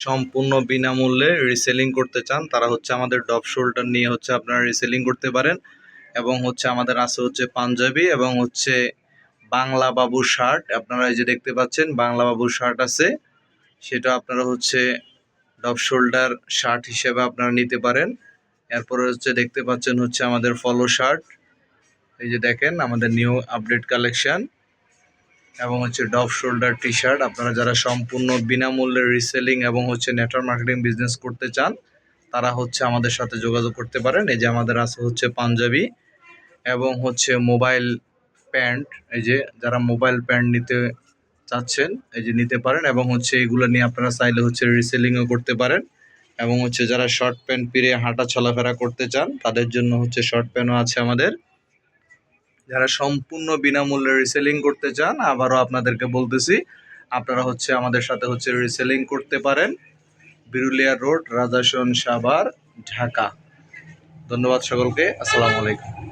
সম্পূর্ণ বিনামূল্যে রিসেলিং করতে চান, তারা হচ্ছে আমাদের ডপ শোল্ডার নিয়ে হচ্ছে আপনারা রিসেলিং করতে পারেন এবং হচ্ছে আমাদের আছে হচ্ছে পাঞ্জাবি এবং হচ্ছে বাংলা বাবু শার্ট আপনারা এই যে দেখতে পাচ্ছেন বাংলা বাবু শার্ট আছে, সেটা আপনারা হচ্ছে ডপ শোল্ডার শার্ট হিসেবে আপনারা নিতে পারেন। এরপরে হচ্ছে দেখতে পাচ্ছেন হচ্ছে আমাদের ফলো শার্ট এই যে দেখেন আমাদের নিউ আপডেট কালেকশন এবং হচ্ছে ডপ শোল্ডার টি শার্ট আপনারা যারা সম্পূর্ণ বিনামূল্যে রিসেলিং এবং হচ্ছে নেটওয়ার্ক মার্কেটিং বিজনেস করতে চান, তারা হচ্ছে আমাদের সাথে যোগাযোগ করতে পারেন। এই যে আমাদের আছে হচ্ছে পাঞ্জাবি এবং হচ্ছে মোবাইল প্যান্ট এই যে যারা মোবাইল প্যান্ট নিতে চাচ্ছেন, এই যে নিতে পারেন এবং হচ্ছে এগুলো নিয়ে আপনারা চাইলে হচ্ছে রিসেলিংও করতে পারেন। এবং হচ্ছে যারা শর্ট প্যান্ট পিরে হাঁটা চলাফেরা করতে চান, তাদের জন্য হচ্ছে শর্ট প্যান্টও আছে আমাদের। যারা সম্পূর্ণ বিনামূল্যে রিসেলিং করতে চান, আবারও আপনাদেরকে বলতেছি, আপনারা হচ্ছে আমাদের সাথে হচ্ছে রিসেলিং করতে পারেন। বিরুলিয়া রোড, রাজাসন সাভার, ঢাকা। ধন্যবাদ সকলকে, আসসালামু আলাইকুম।